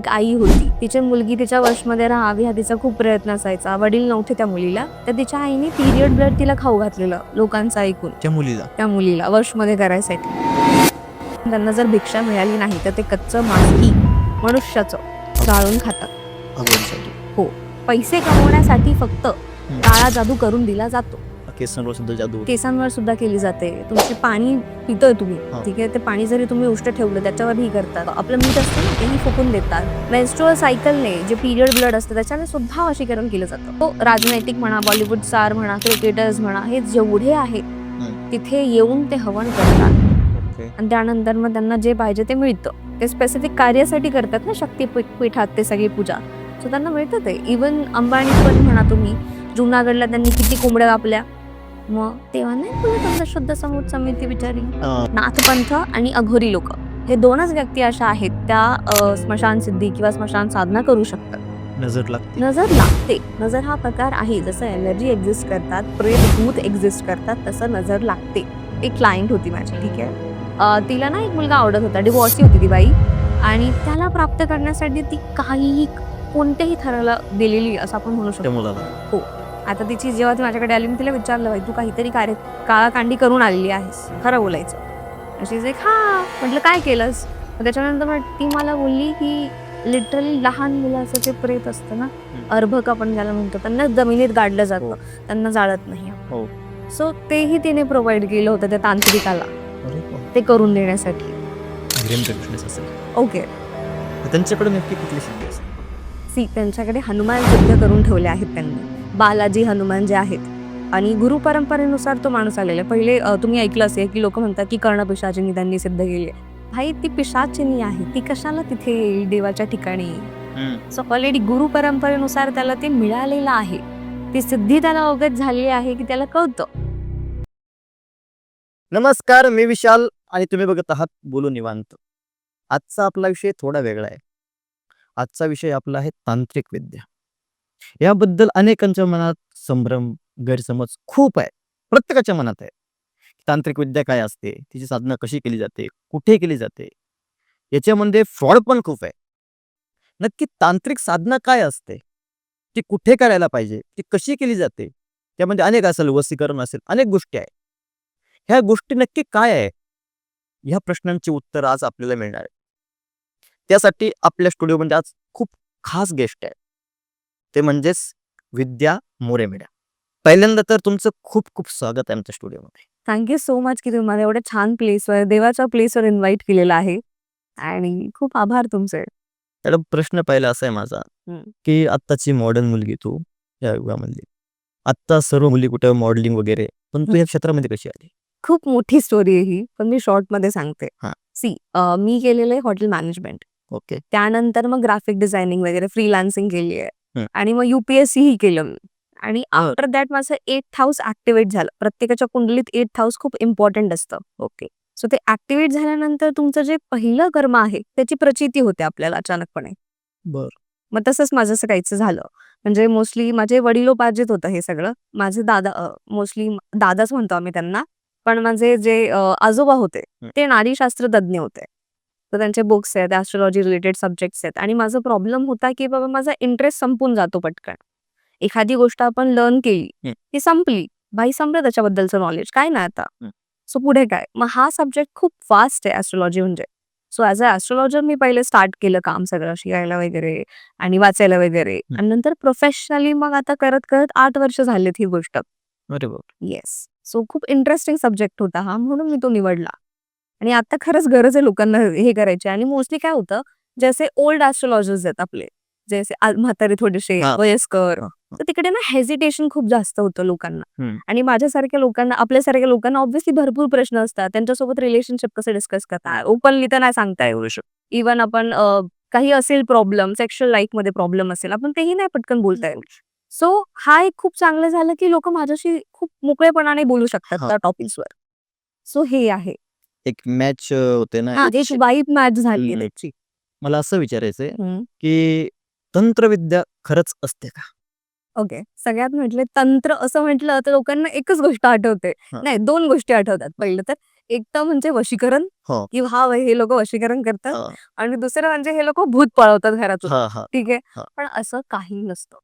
एक आई होती. तिची मुलगी तिच्या वशमध्ये राहावी हा तिचा खूप प्रयत्न असायचा. वडील नव्हते त्या मुलीला. तर तिच्या आईने पिरियड ब्लड तिला खाऊ घातलेलं लोकांचं ऐकून. त्या मुलीला? त्या मुलीला वशमध्ये करायसाठी. त्यांना जर भिक्षा मिळाली नाही तर ते कच्चं मासकी मनुष्याचं जाळून खातात. अगोदरसाठी. पैसे कमवण्यासाठी फक्त काळा जादू करून दिला जातो. केसांवर सुद्धा जादू केसांवर सुद्धा केली जाते. तुमचे पाणी पितोय तुम्ही. ठीक आहे? ते पाणी जरी तुम्ही उष्ट ठेवलं त्याच्यावर ही करतात. आपलं मीठ असतं ना तेही फुकून देतात. मेन्स्ट्रुअल सायकलने जे पिरियड ब्लड असतं त्याच्याने सुद्धा वशीकरण केलं जातं. तो राजनैतिक म्हणा बॉलिवूड स्टार म्हणा क्रिकेटर्स म्हणा हे जेवढे आहेत तिथे येऊन ते हवन करतात. आणि त्यानंतर मग त्यांना जे पाहिजे ते मिळतं. ते स्पेसिफिक कार्यासाठी करतात ना शक्तीपीठात ते सगळी पूजा. सो त्यांना मिळतं ते. इवन अंबानी पण म्हणा तुम्ही जुनागडला त्यांनी किती कोंबड्या कापल्या मग तेव्हा नाही बोलत अंधश्रद्धा समूह समिती बिचारी? नाथपंथ आणि अघोरी लोक. हे दोनच व्यक्ती अशा आहेत त्या स्मशान सिद्धी किंवा स्मशान साधना करू शकतात. नजर लागते. नजर लागते. नजर हा प्रकार आहे. जसं एनर्जी एक्झिस्ट करतात प्रेत भूत एक्झिस्ट करतात तसं नजर लागते. एक क्लायंट होती माझी ठीक आहे? तिला ना एक मुलगा आवडत होता डिवॉर्सी होती ती बाई. आणि त्याला प्राप्त करण्यासाठी ती काहीही कोणत्याही थराला दिलेली असं आपण म्हणू शकतो. मुलाला. आता तिची जेव्हा ती माझ्याकडे आली मी तिला विचारलं बाई तू काहीतरी कार्य काळाकांडी करून आलेली आहेस. खरं बोलायचं. अशी एक हा. म्हटलं काय केलंस? मग त्याच्यानंतर ती मला बोलली की लिटरली लहान मुलाचं ते प्रेत असतं ना अर्भक आपण ज्याला म्हणतो त्यांना जमिनीत गाडलं हो. जातं त्यांना जाळत नाही. हो. सो तेही तिने प्रोव्हाइड केलं होतं त्या तांत्रिकाला. ते करून देण्यासाठी. ओके त्यांच्याकडे नक्की कुठली सी त्यांच्याकडे हनुमान सिद्ध करून ठेवले आहेत त्यांनी. बालाजी हनुमान जे आहेत. आणि गुरु परंपरेनुसार तो माणूस आलेला आहे. पहिले तुम्ही ऐकलं असेल की लोक म्हणतात की कर्णपिशाचिनी त्यांनी सिद्ध केली आहे. भाई ती पिशाचिनी आहे. ती कशाला तिथे येईल देवाच्या ठिकाणी? सो ऑलरेडी गुरु परंपरेनुसार त्याला ते मिळालेलं आहे. ती सिद्धी त्याला अवगत झालेली आहे की त्याला कळतं. नमस्कार मी विशाल आणि तुम्ही बघत आहात बोलू निवांत. आजचा आपला विषय थोडा वेगळा आहे. आजचा विषय आपला आहे तांत्रिक विद्या. याबद्दल अनेकांच्या मनात संभ्रम गैरसमज खूप आहे प्रत्येकाच्या मनात आहे. तांत्रिक विद्या काय असते? तिची साधना कशी केली जाते? कुठे केली जाते? याच्यामध्ये फ्रॉड पण खूप आहे. नक्की तांत्रिक साधना काय असते? ती कुठे करायला पाहिजे? ती कशी केली जाते? त्यामध्ये अनेक असेल वसीकरण असेल अनेक गोष्टी आहे ह्या गोष्टी नक्की काय आहे ह्या प्रश्नांची उत्तर आज आपल्याला मिळणार आहे त्यासाठी आपल्या स्टुडिओमध्ये आज खूप खास गेस्ट आहे ते म्हणजेच विद्या मोरेमिडा पहिल्यांदा तर तुमचं खूप खूप स्वागत आहे आमच्या स्टुडिओमध्ये. थँक्यू सो मच की तुम्ही मला एवढ्या छान प्लेसवर देवाच्या प्लेसवर इन्व्हाइट केलेलं आहे. आणि खूप आभार तुमचे. मॅडम प्रश्न पहिला असा आहे माझा. की आत्ताची मॉडर्न मुलगी तू या युगामधली. आत्ता सर्व मुली कुठे मॉडेलिंग वगैरे पण तू या क्षेत्रामध्ये कशी आली? खूप मोठी स्टोरी आहे ही पण मी शॉर्टमध्ये सांगते. हा. सी मी केलेलं आहे हॉटेल मॅनेजमेंट ओके त्यानंतर मग ग्राफिक डिझायनिंग वगैरे फ्रीलान्सिंग केली आहे. आणि मग युपीएससी ही केलं मी. आणि आफ्टर दॅट माझं एट हाऊस ऍक्टिव्हेट झालं. प्रत्येकाच्या कुंडलीत एट हाऊस खूप इम्पॉर्टंट असतं. ओके सो ते ऍक्टिव्हेट झाल्यानंतर तुमचं जे पहिलं कर्म आहे त्याची प्रचिती होते आपल्याला अचानकपणे. बर. मग तसंच माझं असं काहीचं झालं. म्हणजे मोस्टली माझे वडिलोपार्जित होतं हे सगळं. माझे दादा मोस्टली दादाच म्हणतो आम्ही त्यांना. पण माझे जे आजोबा होते. ते नारीशास्त्र तज्ज्ञ होते. तर त्यांचे बुक्स आहेत ॲस्ट्रॉलॉजी रिलेटेड सब्जेक्ट्स आहेत. आणि माझा प्रॉब्लेम होता की बाबा माझा इंटरेस्ट संपून जातो पटकन. एखादी गोष्ट आपण लर्न केली हं. ती संपली. बाई संपलं त्याच्याबद्दलचं नॉलेज काय नाही आता. सो पुढे काय? मग हा सब्जेक्ट खूप फास्ट आहे ॲस्ट्रॉलॉजी म्हणजे. सो ॲज अ ॲस्ट्रॉलॉजर मी पहिले स्टार्ट केलं काम सगळं शिकायला वगैरे आणि वाचायला वगैरे. आणि नंतर प्रोफेशनली मग आता करत करत आठ वर्ष झालेत ही गोष्ट. येस सो खूप इंटरेस्टिंग सब्जेक्ट होता हा म्हणून मी तो निवडला. आणि आता खरंच गरज आहे लोकांना हे करायची. आणि मोस्टली काय होतं जसे ओल्ड ॲस्ट्रॉलॉजर्स आहेत आपले जसे म्हातारे थोडेसे हा. वयस्कर तर तिकडे ना हेजिटेशन खूप जास्त होतं लोकांना. हम्म. आणि माझ्यासारख्या लोकांना आपल्यासारख्या लोकांना ऑब्व्हियसली भरपूर प्रश्न असतात. त्यांच्यासोबत रिलेशनशिप कसं डिस्कस करता? ओपनली तर नाही सांगता येऊ शकत. इवन आपण अ, काही असेल प्रॉब्लेम सेक्शुअल लाईफमध्ये प्रॉब्लेम असेल आपण तेही नाही पटकन बोलता येईल सो हा एक खूप चांगलं झालं की लोक माझ्याशी खूप मोकळेपणाने बोलू शकतात हा. त्या टॉपिक्सवर सो हे आहे. एक मॅच होते ना हा, एक वाईब मॅच झाली. त्याची मला असं विचारायचंय हम्म. की तंत्रविद्या खरंच असते का ओके सगळ्यात म्हटलं तंत्र असं म्हटलं तर लोकांना एकच गोष्ट आठवते हा. नाही दोन गोष्टी आठवतात पहिलं तर एक तर म्हणजे वशीकरण हो. की हा हे लोक वशीकरण करतात हा आणि दुसरं म्हणजे हे लोक भूत पळवतात घरातून हा हा ठीक आहे. पण असं काही नसतं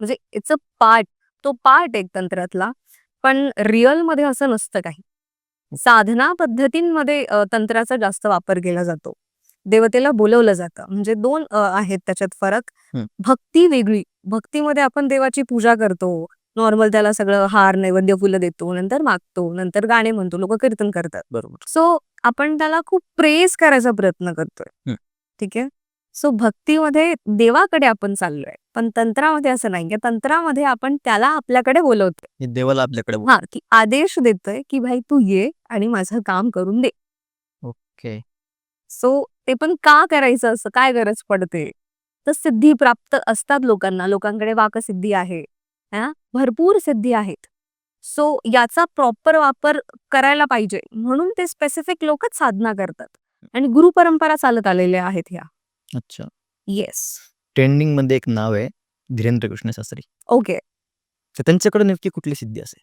म्हणजे इट्स अ पार्ट तो पार्ट एक तंत्रातला पण रिअलमध्ये असं नसतं काही साधना पद्धतींमध्ये तंत्राचा जास्त वापर केला जातो. देवतेला बोलवलं जातं. म्हणजे दोन आहेत त्याच्यात फरक. भक्ती वेगळी. भक्तीमध्ये आपण देवाची पूजा करतो. नॉर्मल त्याला सगळं हार नैवेद्य फुलं देतो नंतर मागतो नंतर गाणे म्हणतो लोक कीर्तन करतात. बरोबर. सो आपण त्याला खूप प्रेस करायचा प्रयत्न करतोय. ठीक आहे? सो भक्तीमध्ये देवाकडे आपण चाललोय. पण तंत्रामध्ये असं नाही. तंत्रामध्ये आपण त्याला आपल्याकडे बोलवतोय. देवाला आपल्याकडे बोल- हा की आदेश देतोय की भाई तू ये आणि माझं काम करून दे. ओके. सो ते पण का करायचं? असं काय गरज पडते? तर सिद्धी प्राप्त असतात लोकांना. लोकांकडे वाकसिद्धी आहे. हा? भरपूर सिद्धी आहेत. सो याचा प्रॉपर वापर करायला पाहिजे. म्हणून ते स्पेसिफिक लोकच साधना करतात. आणि गुरु परंपरा चालत आलेल्या आहेत ह्या. अच्छा. येस ट्रेंडिंगमध्ये एक नाव आहे धीरेंद्र कृष्ण शास्त्री ओके. तर त्यांच्याकडे नेमकी कुठली सिद्धी असेल?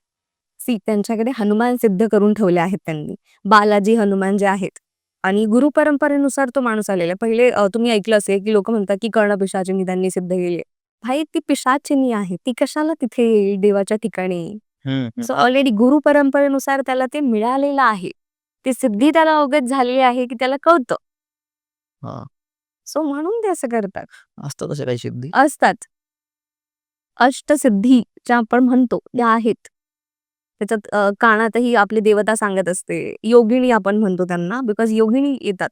सी त्यांच्याकडे हनुमान सिद्ध करून ठेवले आहेत त्यांनी. बालाजी हनुमान जे आहेत आणि गुरु परंपरेनुसार तो माणूस आलेला आहे. पहिले अ, तुम्ही ऐकलं असेल की लोक म्हणतात की कर्ण पिशाचिनी त्यांनी सिद्ध केली भाई ती पिशाचिनी आहे. ती कशाला तिथे येईल देवाच्या ठिकाणी? सो. ऑलरेडी गुरु परंपरेनुसार त्याला ते मिळालेलं आहे. ती सिद्धी त्याला अवगत झालेली आहे की त्याला कळतं. हा. सो म्हणून ते असं करतात. असतात अशा काही सिद्धी? असतात. अष्टसिद्धी ज्या आपण म्हणतो त्या आहेत. त्याच्यात अ, कानातही आपली देवता सांगत असते. योगिनी आपण म्हणतो त्यांना बिकॉज योगिनी येतात.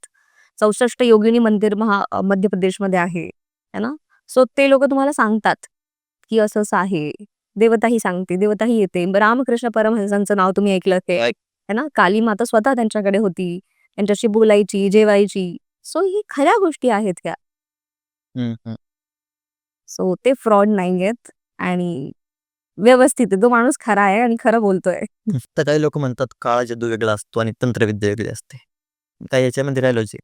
चौसष्ट योगिनी मंदिर महा अ, मध्य प्रदेशमध्ये आहे है ना? सो ते लोक तुम्हाला सांगतात की असं असं आहे. देवताही सांगते देवताही येते. रामकृष्ण परमहंसांचं नाव तुम्ही ऐकलं ते है ना? काली माता स्वतः त्यांच्याकडे होती. त्यांच्याशी बोलायची जेवायची. सो ही खऱ्या गोष्टी आहेत हम्म, हम्म. सो ते फ्रॉड नाही आहेत आणि व्यवस्थित आहे. तो माणूस खरा आहे आणि खरं बोलतोय. तर काही लोक म्हणतात काळा जादू वेगळा असतो आणि तंत्रविद्या वेगळी असते. काय याच्यामध्ये राहिलोच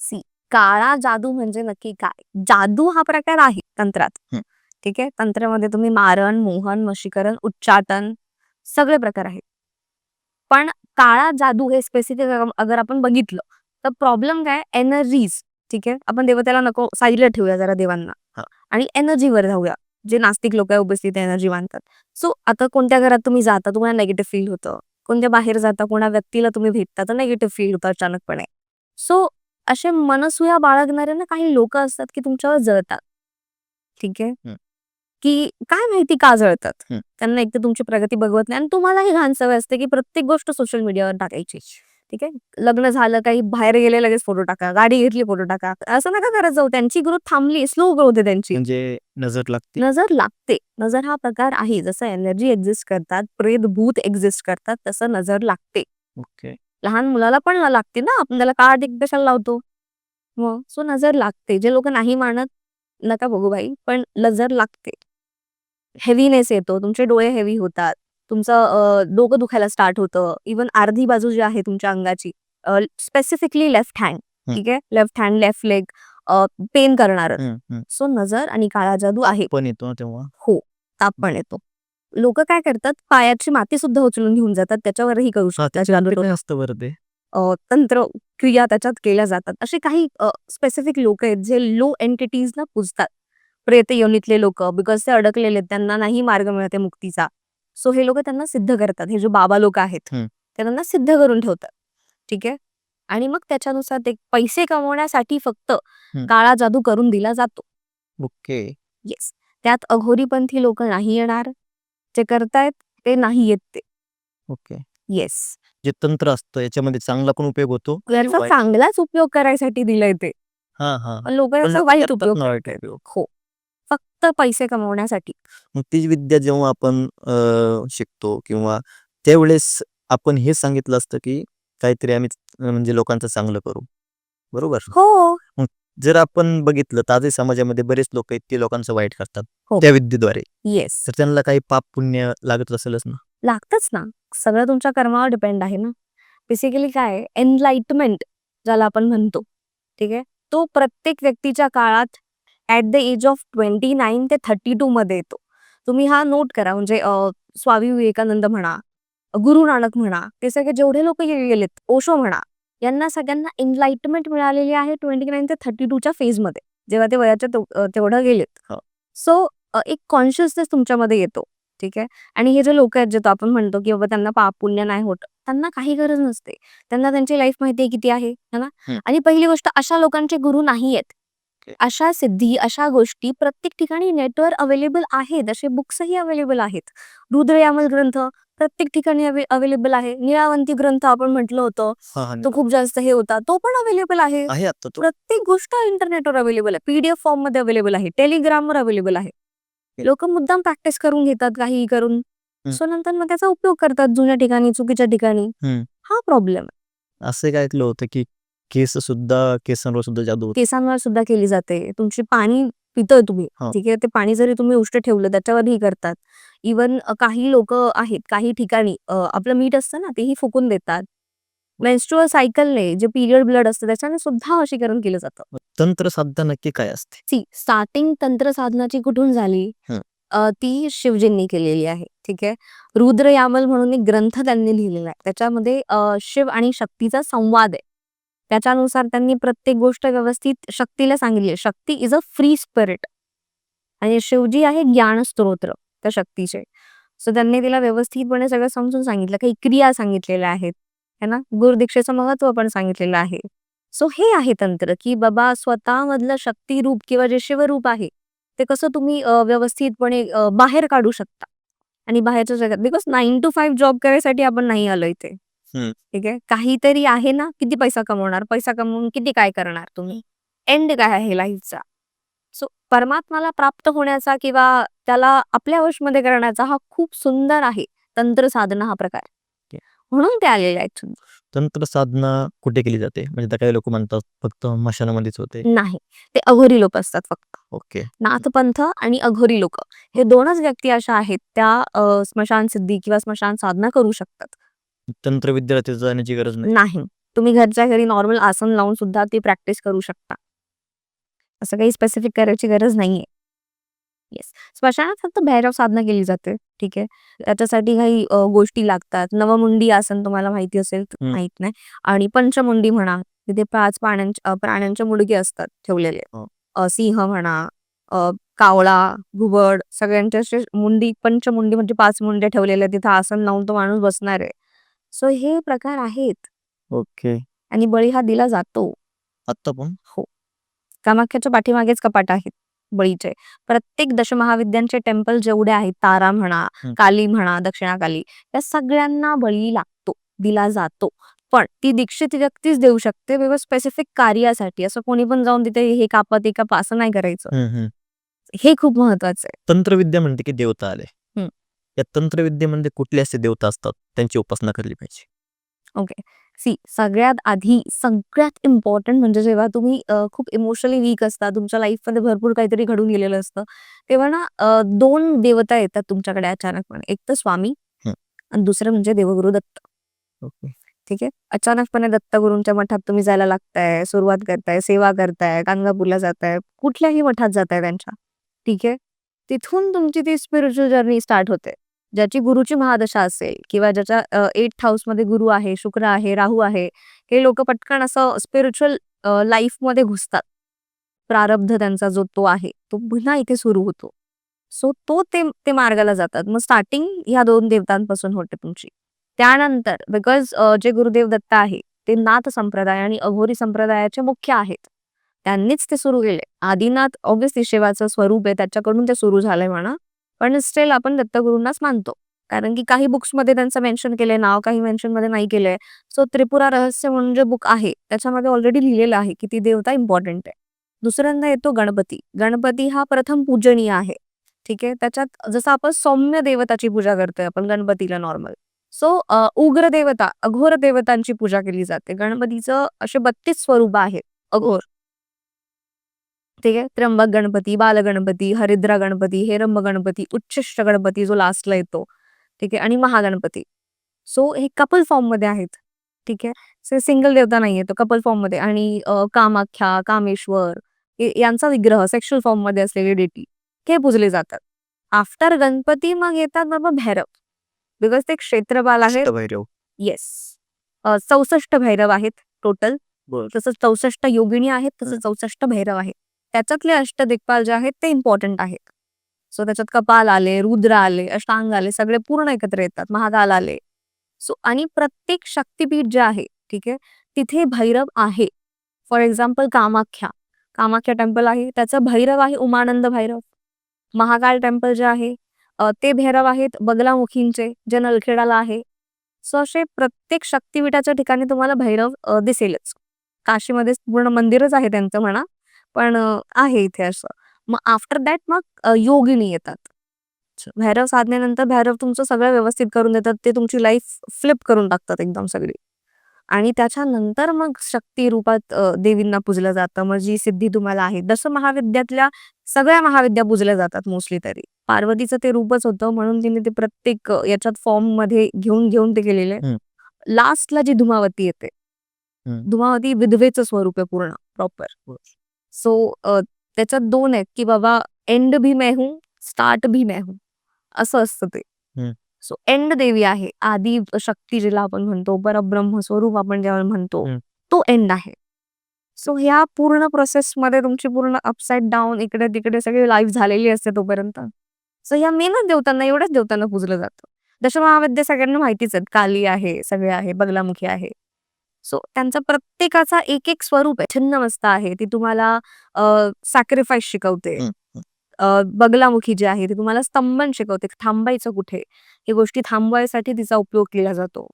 सी काळा जादू म्हणजे नक्की काय? जादू हा प्रकार आहे तंत्रात. हं. ठीक आहे? तंत्रामध्ये तुम्ही मारण मोहन वशीकरण उच्चाटन सगळे प्रकार आहेत. पण काळा जादू हे स्पेसिफिक अगर आपण बघितलं तर प्रॉब्लेम काय? एनर्जीज ठीक आहे? आपण देवतेला नको साईडला ठेवूया जरा देवांना. हा. आणि एनर्जीवर जाऊया जे नास्तिक लोक आहे उपस्थित एनर्जी मानतात. सो आता कोणत्या घरात तुम्ही जाता तुम्हाला नेगेटिव्ह फील होतं. कोणत्या बाहेर जाता कोणा व्यक्तीला तुम्ही भेटता तर नेगेटिव्ह फील होतं अचानकपणे. सो असे मनसूया बाळगणारे ना काही लोक असतात की तुमच्यावर जळतात. ठीक आहे? हं. की काय माहिती का जळतात? हं. त्यांना एक तर तुमची प्रगती बघवत नाही आणि तुम्हालाही घाण सवय असते की प्रत्येक गोष्ट सोशल मीडियावर टाकायची. ठीक आहे? लग्न झालं काही बाहेर गेले लगेच फोटो टाका. गाडी घेतली फोटो टाका. असं नका करत जाऊ. त्यांची ग्रोथ थांबली स्लो ग्रोथ आहे त्यांची. म्हणजे नजर लागते. नजर लागते. नजर हा प्रकार आहे. जसं एनर्जी एक्झिस्ट करतात प्रेत भूत एक्झिस्ट करतात तसं नजर लागते. ओके. लहान मुलाला पण लागते ना. आपण त्याला काळ कशाला लावतो? मग सो नजर लागते. जे लोक नाही मानत नका बघू बाई पण नजर लागते. हेवीनेस येतो. तुमचे डोळे हेवी होतात. तुमचं डोकं दुखायला स्टार्ट होतं. इवन अर्धी बाजू जी आहे तुमच्या अंगाची स्पेसिफिकली लेफ्ट हँड. ठीक आहे? Left hand left leg pain करणार. सो नजर आणि काळा जादू आहे. पण येतो तेव्हा? हो ताप पण येतो. लोक काय करतात पायाची माती सुद्धा उचलून घेऊन जातात त्याच्यावरही करू शकतात. तंत्र क्रिया त्याच्यात केल्या जातात. असे काही स्पेसिफिक लोक आहेत जे लो एंटिटीजना पुजतात. प्रेत योनीतले लोक बिकॉज ते अडकलेले आहेत, त्यांना नाही मार्ग मिळते मुक्तीचा. सो हे लोक त्यांना सिद्ध करतात. हे जे बाबा लोक आहेत. ते त्यांना सिद्ध करून ठेवतात. ठीक आहे? आणि मग त्याच्यानुसार ते पैसे कमवण्यासाठी फक्त. काळा जादू करून दिला जातो. ओके. येस. त्यात अघोरीपंथी लोक नाही येणार. जे करतायत ते नाही येत ते. ओके. येस. जे तंत्र असतं याच्यामध्ये चांगला पण उपयोग होतो? याचा वाईट- चांगलाच उपयोग करायसाठी दिलंय ते. हा हा. लोक पण याचा लोकं वाईट करतात उपयोग ना वाईट करतायत. उपयोग. हो. फक्त पैसे कमवण्यासाठी. मग तीच विद्या जेव्हा आपण अ, शिकतो किंवा त्यावेळेस आपण हे सांगितलं असतं की काहीतरी आम्ही म्हणजे लोकांचं चांगलं करू. बरोबर? हो. जर आपण बघितलं तर आजही समाजामध्ये बरेच लोक आहेत ते लोकांचं वाईट करतात हो. त्या विद्येद्वारे. येस. तर त्यांना काही पाप पुण्य लागत असेलच ना? लागतच ना. सगळं तुमच्या कर्मावर डिपेंड आहे ना. बेसिकली काय एनलाइटमेंट ज्याला आपण म्हणतो. ठीक आहे? तो प्रत्येक व्यक्तीच्या काळात at the age of twenty nine ते थर्टी टू मध्ये येतो तुम्ही हा नोट करा म्हणजे स्वामी विवेकानंद म्हणा गुरु नानक म्हणा ते सगळे जेवढे लोक गेलेत ओशो म्हणा यांना सगळ्यांना एनलाइटमेंट मिळालेली आहे ट्वेंटी नाईन ते थर्टी टूच्या फेजमध्ये जेव्हा ते वयाच्या तेवढं गेलेत हो. सो एक कॉन्शियसनेस तुमच्यामध्ये येतो ठीक आहे आणि हे जे लोक आहेत जे तो आपण म्हणतो की बाबा त्यांना पाप पुण्य नाही होत त्यांना काही गरज नसते त्यांना त्यांची लाईफ माहिती आहे किती आहे है ना. आणि पहिली गोष्ट अशा लोकांचे गुरु नाही आहेत. अशा सिद्धी अशा गोष्टी प्रत्येक ठिकाणी नेटवर अवेलेबल आहेत. असे बुक्सही अवेलेबल आहेत. रुद्र यामल ग्रंथ प्रत्येक ठिकाणी अवेलेबल आहे. निळावंती ग्रंथ आपण म्हटलं होतं. तो खूप जास्त हे होता. तो पण अवेलेबल आहे. आहे प्रत्येक गोष्ट इंटरनेटवर अवेलेबल आहे. पीडीएफ फॉर्ममध्ये अवेलेबल आहे. टेलिग्रामवर अवेलेबल आहे. लोक मुद्दाम प्रॅक्टिस करून घेतात काहीही करून. सो नंतर मग त्याचा उपयोग करतात जुन्या ठिकाणी चुकीच्या ठिकाणी. हा. प्रॉब्लेम असं काय होतं की केस सुद्धा केसांवर सुद्धा जादू होते. केसांवर सुद्धा केली जाते. तुमची पाणी पितोय तुम्ही हो. ठीक आहे? ते पाणी जरी तुम्ही उष्ट ठेवलं त्याच्यावरही करतात. इवन काही लोक आहेत काही ठिकाणी अ, आपलं मीठ असतं ना तेही फुकून देतात. मेन्स्ट्रुअल सायकलने जे पिरियड ब्लड असतं त्याच्याने सुद्धा वशीकरण केलं जातं. तंत्र साधना नक्की काय असते? सी स्टार्टिंग तंत्र साधनाची कुठून झाली? हं. अ, ती शिवजींनी केलेली आहे ठीक आहे? रुद्र यामल म्हणून एक ग्रंथ त्यांनी लिहिलेला आहे. त्याच्यामध्ये अ, शिव आणि शक्तीचा संवाद आहे. त्याच्यानुसार त्यांनी प्रत्येक गोष्ट व्यवस्थित शक्तीला सांगितली. आहे Shakti is a free spirit आणि शिवजी आहे ज्ञान स्त्रोत्र त्या शक्तीचे. सो त्यांनी तिला व्यवस्थितपणे सगळं समजून सांगितलं. काही क्रिया सांगितलेल्या आहेत है ना? गुरुदीक्षेचं महत्त्व पण सांगितलेलं आहे. सो हे आहे तंत्र की बाबा स्वतः मधलं शक्ती रूप किंवा जे शिवरूप आहे ते कसं तुम्ही व्यवस्थितपणे बाहेर काढू शकता. आणि बाहेरच्या जगात because nine to five job करायसाठी आपण नाही आलो इथे. ठीक आहे. काहीतरी आहे ना किती पैसा कमवणार पैसा कमवून किती काय करणार तुम्ही? एंड काय आहे लाईफचा? सो परमात्माला प्राप्त होण्याचा किंवा त्याला आपल्या वशमध्ये करण्याचा हा खूप सुंदर आहे. तंत्र साधना हा प्रकार. म्हणून ते आलेले आहेत तंत्र साधना कुठे केली जाते? म्हणजे काही लोक म्हणतात फक्त मशानामध्येच होते. नाही. ते अघोरी लोक असतात फक्त. ओके. नाथपंथ आणि अघोरी लोक. हे दोनच व्यक्ती अशा आहेत त्या स्मशान सिद्धी किंवा स्मशान साधना करू शकतात. तंत्र विद्याला तिथे जाण्याची गरज नाही. नाही. तुम्ही घरच्या घरी नॉर्मल आसन लावून सुद्धा ती प्रॅक्टिस करू शकता. असं काही स्पेसिफिक करायची गरज नाहीये. येस स्मशानात फक्त भैरव साधना केली जाते. ठीक आहे. त्याच्यासाठी काही गोष्टी लागतात. नवमुंडी आसन तुम्हाला माहिती असेल. माहीत नाही. आणि पंचमुंडी म्हणा तिथे पाच प्राण्यांच्या अ, प्राण्यांच्या मुडके असतात ठेवलेले. हो. सिंह म्हणा कावळा घुबड सगळ्यांच्या मुंडी पंचमुंडी म्हणजे पाच मुंड्या ठेवलेल्या. तिथे आसन लावून तो माणूस बसणार आहे. सो हे प्रकार आहेत. ओके. आणि बळी हा दिला जातो. आता पण? कामाख्याच्या पाठीमागेच कपाट आहेत बळीचे. प्रत्येक दशमहाविद्यांचे टेम्पल जेवढे आहेत तारा म्हणा हं. काली म्हणा दक्षिणा काली या सगळ्यांना बळी लागतो दिला जातो. पण ती दीक्षित व्यक्तीच देऊ शकते वेगळं स्पेसिफिक कार्यासाठी. असं कोणी पण जाऊन तिथे हे कापा ते कापा असं नाही करायचं. हे खूप महत्वाचं आहे. तंत्रविद्या म्हणते की देवता आले. या तंत्रविद्येमध्ये कुठले असे देवता असतात? त्यांची उपासना केली पाहिजे. ओके. सी सगळ्यात आधी सगळ्यात इम्पॉर्टंट म्हणजे जेव्हा तुम्ही खूप इमोशनली वीक असता तुमच्या लाईफमध्ये भरपूर काहीतरी घडून गेलेलं असतं तेव्हा ना दोन देवता येतात तुमच्याकडे अचानकपणे. एक तर स्वामी. आणि दुसरं म्हणजे देवगुरु दत्त. ओके. ठीक आहे? अचानकपणे दत्तगुरूंच्या मठात तुम्ही जायला लागताय सुरुवात करताय सेवा करताय गाणगापूरला जाताय कुठल्याही मठात जाताय त्यांच्या. ठीक आहे? तिथून तुमची ती स्पिरिच्युअल जर्नी स्टार्ट होते. ज्याची गुरुची महादशा असेल किंवा ज्याच्या एट हाऊसमध्ये गुरु आहे शुक्र आहे राहू आहे हे लोक पटकन असं स्पिरिच्युअल लाईफमध्ये घुसतात. प्रारब्ध त्यांचा जो तो आहे तो पुन्हा इथे सुरू होतो. सो तो ते ते मार्गाला जातात. मग स्टार्टिंग ह्या दोन देवतांपासून होते तुमची. त्यानंतर बिकॉज जे गुरुदेव दत्त आहे ते नाथ संप्रदाय आणि अघोरी संप्रदायाचे मुख्य आहेत. त्यांनीच ते सुरू केले. आदिनाथ ऑब्विसली शिवाचं स्वरूप आहे त्याच्याकडून ते सुरू झालंय म्हणा. पण स्टील आपण दत्तगुरूंनाच मानतो. कारण की काही बुक्समध्ये त्यांचं मेन्शन केलंय नाव काही मेन्शनमध्ये नाही केलंय. सो त्रिपुरा रहस्य म्हणून जे बुक आहे त्याच्यामध्ये ऑलरेडी लिहिलेलं आहे की ती देवता इम्पॉर्टंट आहे. दुसऱ्यांदा येतो गणपती. गणपती हा प्रथम पूजनीय आहे. ठीक आहे? त्याच्यात जसं आपण सौम्य देवताची पूजा करतोय आपण गणपतीला नॉर्मल सो उग्र देवता अघोर देवतांची पूजा केली जाते. गणपतीचं असे बत्तीस स्वरूप आहेत. अघोर. ठीक आहे? त्र्यंबक गणपती बालगणपती हरिद्रा गणपती हेरंब गणपती उच्चिष्ट गणपती जो लास्टला येतो. ठीक आहे? आणि महागणपती. सो हे कपल फॉर्ममध्ये आहेत. ठीक आहे? सिंगल देवता नाहीये तो कपल फॉर्ममध्ये. आणि कामाख्या कामेश्वर यांचा विग्रह सेक्शुअल फॉर्ममध्ये असलेले डेटी हे पूजले जातात. आफ्टर गणपती मग येतात बाबा भैरव. बिकॉज ते क्षेत्रपाल आहेत. अष्टभैरव येस चौसष्ट भैरव आहेत टोटल. तसंच चौसष्ट योगिनी आहेत. तसंच चौसष्ट भैरव आहेत. त्याच्यातले अष्टदिग्पाल जे आहेत ते इम्पॉर्टंट आहेत. सो त्याच्यात कपाल आले रुद्र आले अष्टांग आले सगळे पूर्ण एकत्र येतात महाकाल आले. सो आणि प्रत्येक शक्तीपीठ जे आहे ठीक आहे तिथे भैरव आहे. For example Kamakhya. Kamakhya temple आहे त्याचं भैरव आहे उमानंद भैरव. महाकाल टेम्पल जे आहे ते भैरव आहेत बगलामुखींचे जे नलखेडाला आहे. सो असे प्रत्येक शक्तीपीठाच्या ठिकाणी तुम्हाला भैरव दिसेलच. काशीमध्ये पूर्ण मंदिरच आहे त्यांचं म्हणा. पण आहे इथे असं. मग आफ्टर दॅट मग योगिनी येतात. भैरव साधनेनंतर भैरव तुमचं सगळं व्यवस्थित करून देतात ते तुमची लाईफ फ्लिप करून टाकतात एकदम सगळी. आणि त्याच्यानंतर मग शक्ती रूपात देवींना पूजलं जातं. मग जी सिद्धी तुम्हाला आहे जसं महाविद्यातल्या सगळ्या महाविद्या पूजल्या जातात मोस्टली तरी. पार्वतीचं ते रूपच होतं म्हणून तिने ते प्रत्येक याच्यात फॉर्ममध्ये घेऊन घेऊन ते केलेले. लास्टला जी धुमावती येते. धुमावती विधवेचं स्वरूप आहे पूर्ण प्रॉपर. सो त्याच्यात दोन आहेत की बाबा एंड भी मैं हूं स्टार्ट भी मैं हूं. असं असतं ते. सो एंड देवी आहे. आदी शक्ती जिला आपण म्हणतो परब्रह्म स्वरूप आपण जेव्हा म्हणतो. तो एंड आहे. सो ह्या पूर्ण प्रोसेस मध्ये तुमची पूर्ण अपसाइड डाऊन इकडे तिकडे सगळी लाईफ झालेली असते तोपर्यंत. सो ह्या मेनच देवतांना एवढ्याच देवतांना पूजलं जातं. दशमहाविद्या सगळ्यांना माहितीच आहेत. काली आहे सगळे आहे बगलामुखी आहे. सो त्यांचा प्रत्येकाचा एक एक स्वरूप आहे. छिन्नमस्ता आहे. ती तुम्हाला सॅक्रिफाईस शिकवते. अ, बगलामुखी जी आहे ती तुम्हाला स्तंभन शिकवते. थांबायचं कुठे? ही गोष्टी थांबवायसाठी तिचा उपयोग केला जातो.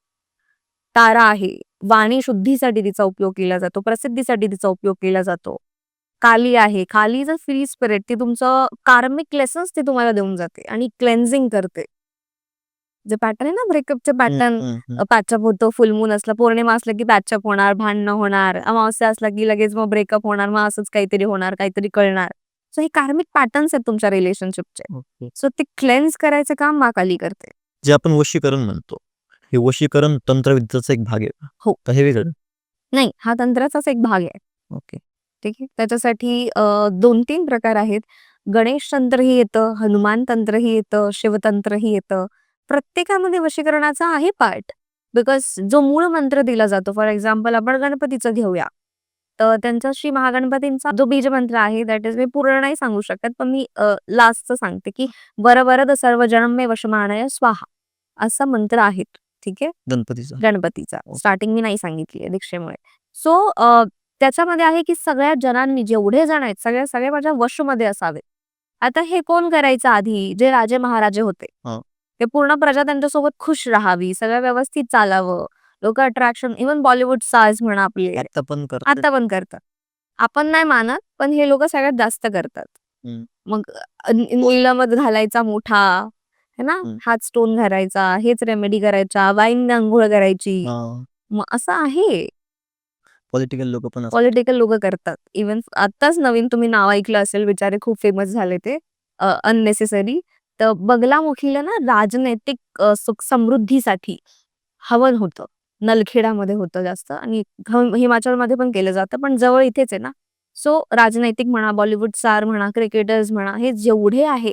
तारा आहे. वाणी शुद्धीसाठी तिचा उपयोग केला जातो. प्रसिद्धीसाठी तिचा उपयोग केला जातो. काली आहे. काली जर फ्री स्पिरिट ती तुमचं कार्मिक लेसन्स ती तुम्हाला देऊन जाते आणि क्लेन्झिंग करते. जे पॅटर्न आहे ना ब्रेकअपचे पॅटर्न. पॅचअप होतो फुलमून असला पौर्णिमा असला की पॅचअप होणार भांडणं होणार अमावस्या असला की लगेच मग ब्रेकअप होणार मग असंच काहीतरी होणार काहीतरी कळणार. सो हे कार्मिक पॅटर्न्स आहेत तुमच्या रिलेशनशिपचे. सो ते क्लेन्स करायचं काम मा काली करते. जे आपण वशीकरण म्हणतो. हे वशीकरण तंत्रविद्येचा एक भाग आहे हो. का हे वेगळं? नाही हा तंत्राचाच एक भाग आहे. ओके. ठीक आहे? त्याच्यासाठी दोन तीन प्रकार आहेत. गणेश तंत्रही येतं हनुमान तंत्रही येतं शिवतंत्रही येतं. प्रत्येकामध्ये वशीकरणाचा आहे पार्ट बिकॉज जो मूळ मंत्र दिला जातो फॉर एक्झाम्पल आपण गणपतीचं घेऊया. तर त्यांचा श्री महागणपतींचा जो बीज मंत्र आहे दॅट इज मी पूर्ण नाही सांगू शकत पण मी लास्टचं सांगते की वर वरद सर्व जनमे वशमानय स्वाहा. असा मंत्र आहे ठीक आहे? गणपतीचा. गणपतीचा. स्टार्टिंग मी नाही सांगितली दीक्षेमुळे. सो त्याच्यामध्ये आहे की सगळ्या जणांनी जेवढे जण आहेत सगळ्या सगळे माझ्या वशमध्ये असावे आता हे कोण करायचं आधी? जे राजे महाराजे होते. हा. पूर्ण प्रजा त्यांच्यासोबत खुश राहावी सगळं व्यवस्थित चालावं लोक अट्रॅक्शन इव्हन बॉलिवूड स्टार्स म्हणा आपले आता पण करतात. आता पण करतात आपण नाही मानत पण हे लोक सगळ्यात जास्त करतात हम्म. मग नीलमध घालायचा मोठा है ना हम्म. हात स्टोन घालायचा हेच रेमेडी करायचा वाईन आंघोळ करायची हा. मग असं आहे पॉलिटिकल लोक पण असतात. पॉलिटिकल लोक करतात इव्हन आताच नवीन तुम्ही नाव ऐकलं असेल बिचारे खूप फेमस झाले ते अननेसेसरी तर बगलामुखीला ना राजनैतिक सुख समृद्धीसाठी हवन होतं. नलखेडामध्ये होतं जास्त आणि हिमाचलमध्ये पण केलं जातं पण जवळ इथेच आहे ना. सो राजनैतिक म्हणा बॉलिवूड स्टार म्हणा क्रिकेटर्स म्हणा हे जेवढे आहे.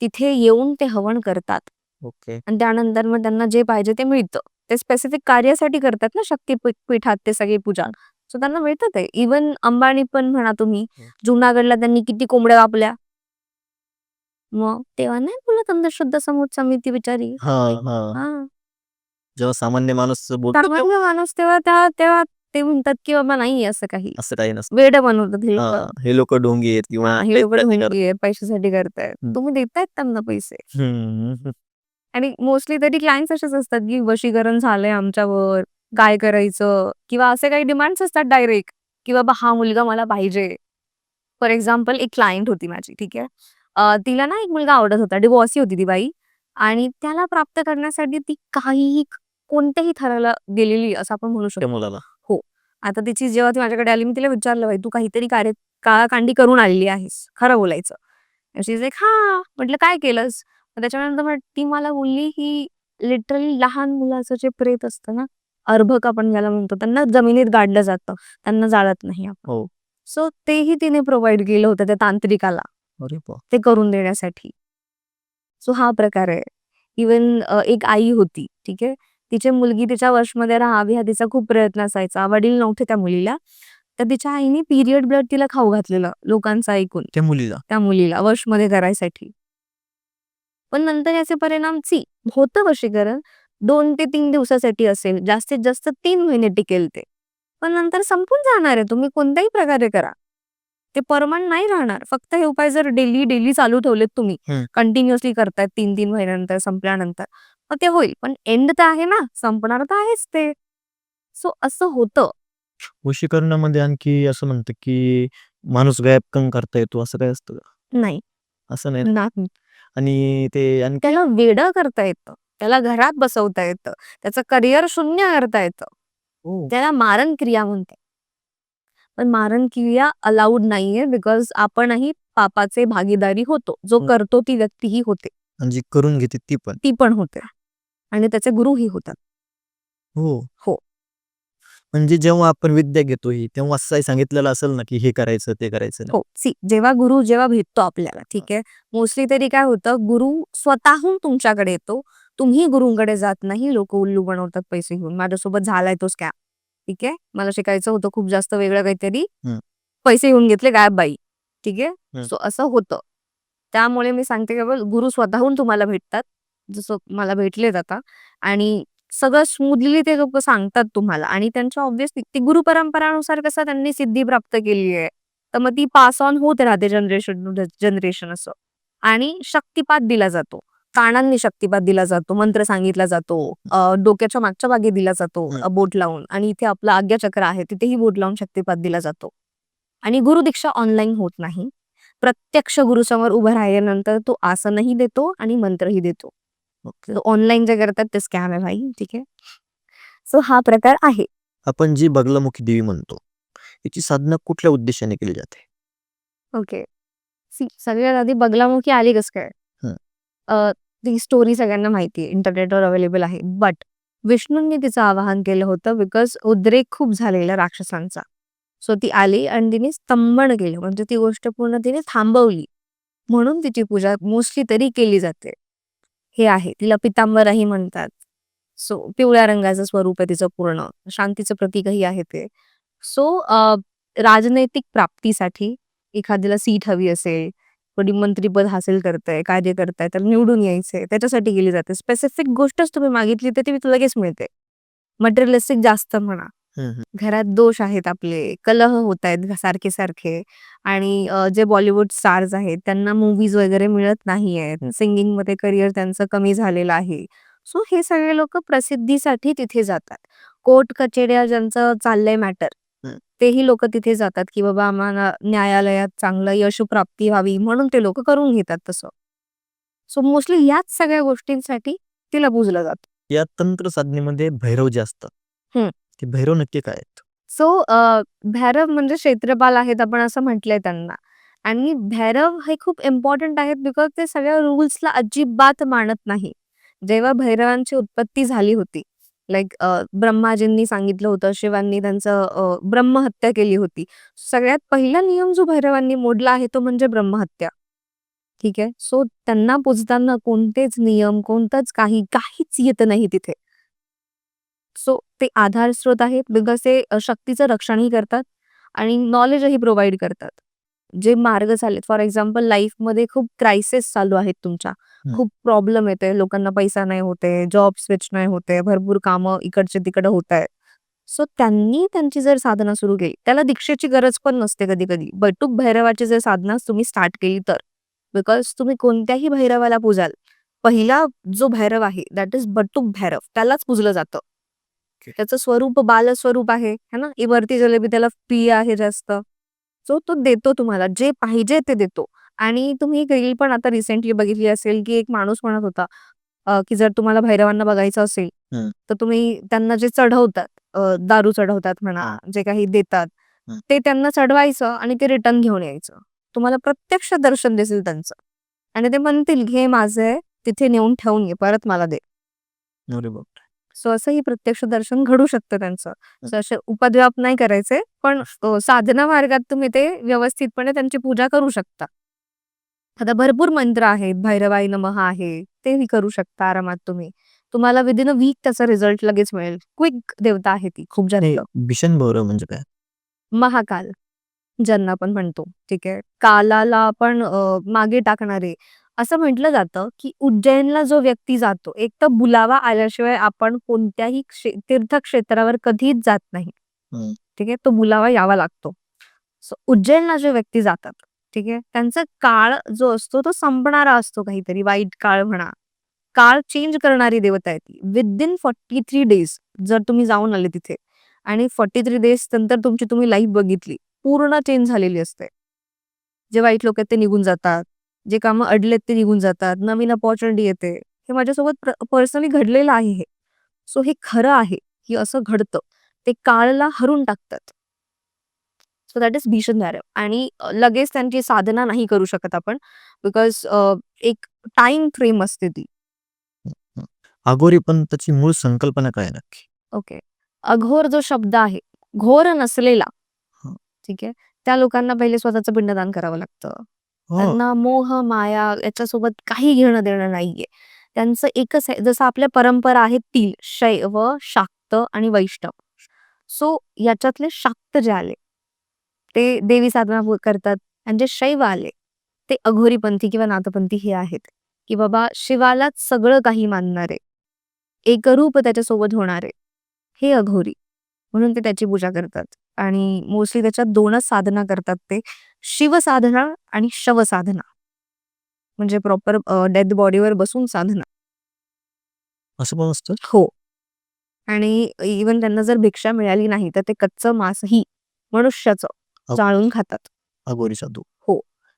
तिथे येऊन ते हवन करतात. ओके. आणि त्यानंतर मग त्यांना जे पाहिजे ते मिळतं. ते स्पेसिफिक कार्यासाठी करतात ना शक्ती पी- पीठात ते सगळी पूजा. सो त्यांना मिळतं ते. इवन अंबानी पण म्हणा तुम्ही. जुनागडला त्यांनी किती कोंबड्या कापल्या मग तेव्हा नाही बोलत अंधश्रद्धा समूह समिती बिचारी. हा हा. हा. जेव्हा सामान्य माणूस बोलतो तेव्हा सामान्य माणूस तेव्हा त्या तेव्हा ते म्हणतात की बाबा नाही असं काही. असं काही नसतं. वेड बनवतात हे हा, लोकं. हे लोक डोंगी आहेत किंवा हा, हे लोक काहीतरी करतात. ढोंगी आहे, पैशासाठी करतायत. तुम्ही देतायत त्यांना पैसे. आणि मोस्टली तरी क्लायंट्स असेच असतात की वशीकरण झालंय आमच्यावर काय करायचं? किंवा असे काही डिमांड्स असतात डायरेक्ट की बाबा हा मुलगा मला पाहिजे. फॉर एक्झाम्पल एक क्लायंट होती माझी ठीक आहे? तिला ना एक मुलगा आवडत होता डिवॉर्सी होती ती बाई. आणि त्याला प्राप्त करण्यासाठी ती काहीही कोणत्याही थराला गेलेली असं आपण म्हणू शकतो. मुलाला. आता तिची जेव्हा ती माझ्याकडे आली मी तिला विचारलं बाई तू काहीतरी कार्य काळाकांडी करून आलेली आहेस. खरं बोलायचं. शी एक हा. म्हटलं काय केलंस? मग त्याच्यानंतर मग ती मला बोलली की लिटरली लहान मुलाचं जे प्रेत असतं ना अर्भक आपण ज्याला म्हणतो त्यांना जमिनीत गाडलं जातं. त्यांना जाळत नाही आपण. हो. सो तेही तिने प्रोव्हाइड केलं होतं त्या तांत्रिकाला. अरे बा ते करून देण्यासाठी. सो हा प्रकार आहे. इवन एक आई होती ठीक आहे? तिची मुलगी तिच्या वशमध्ये राहावी हा तिचा खूप प्रयत्न असायचा. वडील नव्हते त्या मुलीला. तर तिच्या आईने पिरियड ब्लड तिला खाऊ घातलेलं लोकांचं ऐकून. त्या मुलीला? त्या मुलीला वशमध्ये करायसाठी. पण नंतर याचे परिणाम ची होतं वशीकरण. दोन ते तीन दिवसासाठी असेल. जास्तीत जास्त तीन महिने टिकेल ते. पण नंतर संपून जाणार आहे. तुम्ही कोणत्याही प्रकारे करा. ते परमनंट नाही राहणार. फक्त हे उपाय जर डेली डेली चालू ठेवलेत तुम्ही हम्म. कंटिन्युअसली करतायत तीन तीन महिन्यानंतर संपल्यानंतर मग ते होईल. पण एंड तर आहे ना संपणार तर आहेच ते. सो असं होतं. वशीकरणामध्ये आणखी असं म्हणतं की माणूस गायब कम करता येतो असं काय असतं का? नाही. असं नाही ना? नाही. आणि ते आणखी त्याला वेडं करता येतं. त्याला घरात बसवता येतं. त्याचं करिअर शून्य करता येतं. हो. त्याला मारण क्रिया म्हणते पण मारण क्रिया अलाउड नाहीये बिकॉज आपणही पापाचे भागीदारी होतो. जो हं. करतो ती व्यक्तीही होते. आणि जी करून घेते ती पण. ती पण होते. आणि त्याचे गुरुही होतात. हो. हो. म्हणजे जेव्हा आपण विद्या घेतो ही तेव्हा असं सांगितलेलं असेल ना की हे करायचं ते करायचं नाही. हो. सी जेव्हा गुरु जेव्हा भेटतो आपल्याला ठीक आहे? मोस्टली तरी काय होतं गुरु स्वतःहून तुमच्याकडे येतो. तुम्ही गुरुंकडे जात नाही. लोक उल्लू बनवतात पैसे घेऊन. माझ्यासोबत झालाय तो स्कॅम ठीक आहे? मला शिकायचं होतं खूप जास्त वेगळं काहीतरी. पैसे घेऊन घेतले गायब बाई ठीक आहे. सो असं होतं. त्यामुळे मी सांगते की गुरु स्वतःहून तुम्हाला भेटतात. जसं मला भेटलेत आता. आणि सगळं स्मूथली ते लोक सांगतात तुम्हाला. आणि त्यांच्या ऑब्व्हियसली ती गुरु परंपरानुसार कसं त्यांनी सिद्धी प्राप्त केली आहे. तर मग ती पास ऑन होत राहते जनरेशन जनरेशन असं. आणि शक्तिपात दिला जातो. कानांनी शक्तिपात दिला जातो मंत्र सांगितला जातो अं, डोक्याच्या मागच्या भागी दिला जातो. अं, बोट लावून आणि इथे आपला आज्ञाचक्र आहे तिथेही बोट लावून शक्तिपात दिला जातो. आणि गुरुदीक्षा ऑनलाईन होत नाही. प्रत्यक्ष गुरुसमोर उभं राहिल्यानंतर तो आसनही देतो आणि मंत्रही देतो. ओके. ऑनलाईन जे करतात ते स्कॅम आहे भाई ठीक आहे. सो हा प्रकार आहे. आपण जी बगलामुखी देवी म्हणतो याची साधना कुठल्या उद्देशाने केली जाते? ओके सी सगळ्यात आधी बगलामुखी आली कस काय? ती स्टोरी सगळ्यांना माहिती आहे इंटरनेटवर अवेलेबल आहे. बट विष्णूंनी तिचं आवाहन केलं होतं बिकॉज उद्रेक खूप झालेला राक्षसांचा. सो ती आली आणि तिने स्तंभन केलं. म्हणजे ती गोष्ट पूर्ण तिने थांबवली. म्हणून तिची पूजा मोस्टली तरी केली जाते. हे आहे. तिला पितांबराही म्हणतात. सो पिवळ्या रंगाचं स्वरूप आहे तिचं पूर्ण. शांतीचं प्रतीकही आहे ते. सो राजनैतिक प्राप्तीसाठी एखाद्याला सीट हवी असेल कोणी मंत्रीपद हासिल करताय कार्य करताय तर निवडून यायचंय. त्याच्यासाठी गेली जाते. स्पेसिफिक गोष्टच तुम्ही मागितली तर ती लगेच मिळते. मटेरियलिस्टिक जास्त म्हणा. घरात दोष आहेत आपले कलह होत आहेत सारखे सारखे आणि जे बॉलिवूड स्टार्स आहेत त्यांना मूवीज वगैरे मिळत नाही आहेत. सिंगिंगमध्ये करिअर त्यांचं कमी झालेलं आहे. सो हे सगळे लोक प्रसिद्धीसाठी तिथे जातात. कोर्ट कचेऱ्या ज्यांचं चाललंय मॅटर. तेही लोक तिथे जातात की बाबा आम्हाला न्यायालयात चांगलं यश प्राप्ती व्हावी म्हणून ते लोक करून घेतात तसं. सो मोस्टली याच सगळ्या गोष्टींसाठी तिला पूजलं जातं. या तंत्र साधनेमध्ये भैरव जे असतात हम्म. ते भैरव नक्की काय आहेत? सो भैरव म्हणजे क्षेत्रपाल आहेत आपण असं म्हटलंय त्यांना. आणि भैरव हे खूप इम्पॉर्टंट आहेत बिकॉज ते सगळ्या रुल्सला अजिबात मानत नाही. जेव्हा भैरवांची उत्पत्ती झाली होती लाईक ब्रह्माजींनी सांगितलं होतं शिवांनी त्यांचं अ, ब्रह्महत्या केली होती. सगळ्यात पहिला नियम जो भैरवांनी मोडला आहे तो म्हणजे ब्रह्महत्या. ठीक आहे? सो त्यांना पूजताना कोणतेच नियम कोणतंच काही काहीच येत नाही तिथे. सो ते आधार स्रोत आहेत बिकॉज ते अ, शक्तीचं रक्षणही करतात आणि नॉलेजही प्रोव्हाइड करतात. जे मार्ग चालेत फॉर एक्झाम्पल लाईफमध्ये खूप क्रायसिस चालू आहेत तुमच्या. हम्म. खूप प्रॉब्लेम येते. लोकांना पैसा नाही होते जॉब स्विच नाही होते भरपूर कामं इकडचे तिकडे होत आहेत. सो त्यांनी त्यांची जर साधना सुरू केली त्याला दीक्षेची गरज पण नसते कधी कधी. बटूक भैरवाची जर साधना तुम्ही स्टार्ट केली तर. बिकॉज तुम्ही कोणत्याही भैरवाला पूजाल पहिला जो भैरव आहे दॅट इज बटूक भैरव. त्यालाच पूजलं जातं. त्याचं स्वरूप बाल स्वरूप आहे है ना? ही वरती जलेबी त्याला पी आहे जास्त. सो तो देतो तुम्हाला जे पाहिजे ते देतो आणि तुम्ही एक रील पण आता रिसेंटली बघितली असेल की एक माणूस म्हणत होता अ, की जर तुम्हाला भैरवांना बघायचं असेल. तर तुम्ही त्यांना जे चढवतात अ, दारू चढवतात म्हणा जे काही देतात. ते त्यांना चढवायचं आणि ते रिटर्न घेऊन यायचं तुम्हाला प्रत्यक्ष दर्शन दिसेल त्यांचं आणि ते म्हणतील घे माझे तिथे नेऊन ठेवून घे परत मला दे अरे बापरे. सो असंही प्रत्यक्ष दर्शन घडू शकतं त्यांचं. सो असे उपद्व्याप नाही करायचे पण साधना मार्गात तुम्ही ते व्यवस्थितपणे त्यांची पूजा करू शकता. आता भरपूर मंत्र आहेत भैरवाई नमः आहे तेही करू शकता आरामात तुम्ही. तुम्हाला विदिन अ वीक त्याचा रिझल्ट लगेच मिळेल. क्विक देवता आहे ती खूप जास्त. बिशन भैरव म्हणजे काय? महाकाल ज्यांना आपण म्हणतो. ठीक आहे. कालाला आपण मागे टाकणारे असं म्हटलं जातं की उज्जैनला जो व्यक्ती जातो एक तर बुलावा आल्याशिवाय आपण कोणत्याही क्षे- तीर्थक्षेत्रावर कधीच जात नाही. हम्म. ठीक आहे? तो बुलावा यावा लागतो. So, उज्जैनला जे व्यक्ती जातात ठीक आहे? त्यांचा काळ जो असतो तो संपणारा असतो काहीतरी वाईट काळ म्हणा. काळ चेंज करणारी देवता आहे ती. विदिन फॉर्टी थ्री डेज जर तुम्ही जाऊन आले तिथे आणि फॉर्टी थ्री डेज नंतर तुमची तुम्ही लाईफ बघितली पूर्ण चेंज झालेली असते. जे वाईट लोक आहेत ते निघून जातात. जे कामं अडलेत ते निघून जातात नवीन अपॉर्च्युनिटी येते. हे माझ्यासोबत पर्सनली घडलेलं आहे हे. सो हे खरं आहे. की असं घडतं. ते काळला हरून टाकतात. सो दॅट इज भीषण भैरव आणि अ, लगेच त्यांची साधना नाही करू शकत आपण. बिकॉज एक टाइम फ्रेम असते ती. अघोरी पण त्याची मूळ संकल्पना काय नक्की? ओके अघोर जो शब्द आहे घोर नसलेला. हं. ठीक आहे? त्या लोकांना पहिले स्वतःचं पिंडदान करावं लागतं. हो. त्यांना मोह माया याच्यासोबत काही घेणं देणं नाहीये. त्यांचं एकच आहे जसं आपल्या परंपरा आहेत ती शैव शाक्त आणि वैष्णव. सो याच्यातले शाक्त जे आले ते देवी साधना पू- करतात आणि जे शैव आले ते अघोरीपंथी किंवा नाथपंथी हे आहेत. की बाबा शिवालाच सगळं काही मानणारे एकरूप त्याच्यासोबत होणारे हे अघोरी. म्हणून ते त्याची पूजा करतात. आणि मोस्टली त्याच्यात दोनच साधना करतात ते. शिवसाधना आणि शवसाधना. म्हणजे प्रॉपर डेड बॉडीवर बसून साधना. असं पण असतं? हो. आणि इवन त्यांना जर भिक्षा मिळाली नाही तर ते कच्चं मांसही मनुष्याचं जाळून खातात. साधू.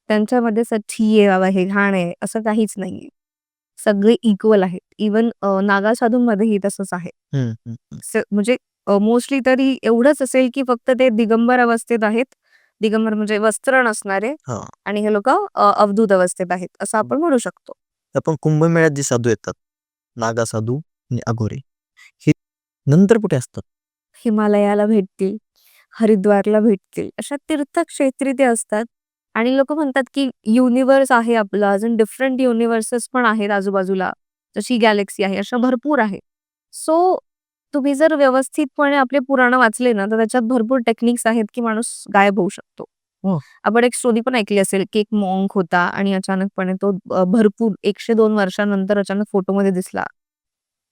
त्यांच्यामध्ये सच्ची आहे बाबा हे घाण आहे असं काहीच नाहीये. सगळे इक्वल आहेत. इवन नागा साधूंमध्येही तसंच आहे. म्हणजे मोस्टली तरी एवढंच असेल की फक्त ते दिगंबर अवस्थेत आहेत दिगंबर म्हणजे वस्त्र नसणारे हा. आणि हे लोक अवधूत अवस्थेत आहेत असं आपण म्हणू शकतो. आपण कुंभमेळ्यात जे साधू येतात नागा साधू आणि अघोरी हे नंतर कुठे असतात? हिमालयाला भेटतील हरिद्वारला भेटतील अशा तीर्थक्षेत्री ते असतात. आणि लोक म्हणतात की युनिवर्स आहे आपलं अजून डिफरंट युनिव्हर्सेस पण आहेत आजूबाजूला. जशी गॅलेक्सी आहे अशा भरपूर आहे सो तुम्ही जर व्यवस्थितपणे आपले पुराण वाचले ना तर त्याच्यात भरपूर टेक्निक्स आहेत की माणूस गायब होऊ शकतो. हो. आपण एक स्टोरी पण ऐकली असेल की एक मॉंक होता आणि अचानकपणे तो भरपूर एकशे दोन वर्षानंतर अचानक फोटोमध्ये दिसला.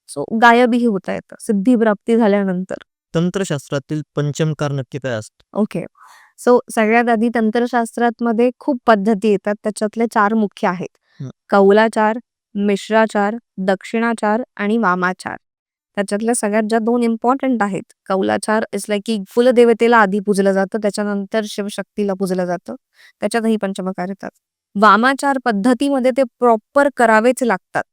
सो गायबही होता येतं सिद्धी प्राप्ती झाल्यानंतर. तंत्रशास्त्रातील पंचमकार नक्की काय असतं? ओके. सो सगळ्यात आधी तंत्रशास्त्रात मध्ये खूप पद्धती येतात त्याच्यातले चार मुख्य आहेत. कौलाचार मिश्राचार दक्षिणाचार आणि वामाचार. त्याच्यातल्या सगळ्यात ज्या दोन इम्पॉर्टंट आहेत कौलाचार इज लाईक की कुलदेवतेला आधी पूजलं जातं त्याच्यानंतर शिवशक्तीला पूजलं जातं त्याच्यातही पंचमकार येतात. वामाचार पद्धतीमध्ये ते प्रॉपर करावेच लागतात.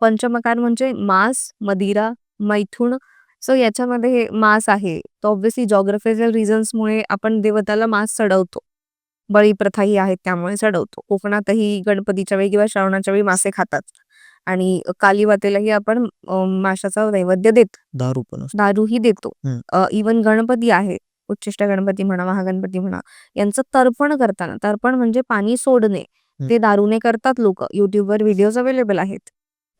पंचमकार म्हणजे मांस मदिरा मैथुन सो याच्यामध्ये मास मांस आहे. तो ऑब्व्हियसली जॉग्रफिकल रिझन्समुळे आपण देवताला मांस चढवतो बळी प्रथाही आहेत त्यामुळे चढवतो कोकणातही गणपतीच्या वेळी किंवा श्रावणाच्या वेळी मासे खातात. आणि कालीमातेलाही आपण अ, माशाचा नैवेद्य देतो. दारू पण असतं. दारूही देतो. इवन गणपती आहे उच्चिष्ट गणपती म्हणा महागणपती म्हणा यांचं तर्पण करताना तर्पण म्हणजे पाणी सोडणे. ते दारूने करतात लोक. युट्यूबवर व्हिडिओज अवेलेबल आहेत.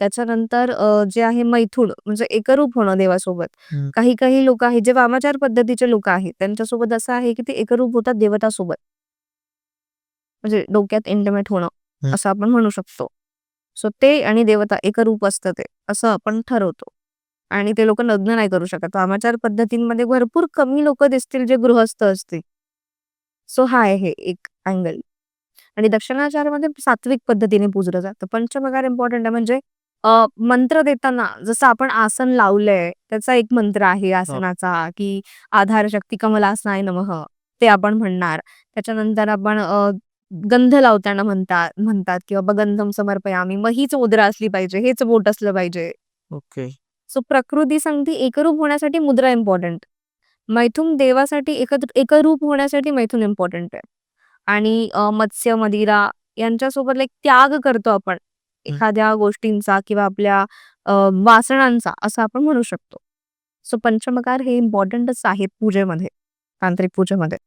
त्याच्यानंतर अ, जे आहे मैथुन म्हणजे एकरूप होणं देवासोबत. काही काही लोक आहेत जे वामाचार पद्धतीचे लोक आहेत त्यांच्यासोबत असं आहे की ते एकरूप होतात देवतासोबत. म्हणजे डोक्यात इंटमेट होणं. असं आपण म्हणू शकतो. सो ते आणि देवता एकरूप असतं ते असं आपण ठरवतो. आणि ते लोक लग्न नाही करू शकत. वामाचार पद्धतींमध्ये भरपूर कमी लोक दिसतील जे गृहस्थ असतील. सो हा आहे एक अँगल आणि दक्षिणाचारमध्ये सात्विक पद्धतीने पूजलं जातं. पंचमकार इम्पॉर्टंट आहे म्हणजे मंत्र देताना जसं आपण आसन लावलंय त्याचा एक मंत्र आहे आसनाचा की आधार शक्ती कमलासनाय नमः ते आपण म्हणणार. त्याच्यानंतर आपण गंध लावताना म्हणतात म्हणतात की बाबा गंधम समर्पयामी मग हीच मुद्रा असली पाहिजे हेच बोट असलं पाहिजे. ओके. सो प्रकृती संगती एकरूप होण्यासाठी मुद्रा इम्पॉर्टंट मैथुन देवासाठी एकत्र एकरूप होण्यासाठी मैथुन इम्पॉर्टंट आहे. आणि अ, मत्स्य मदिरा यांच्यासोबत लाईक त्याग करतो आपण. एखाद्या गोष्टींचा किंवा आपल्या अ, वासनांचा असं आपण म्हणू शकतो. सो पंचमकार हे इम्पॉर्टंटच आहेत पूजेमध्ये तांत्रिक पूजेमध्ये.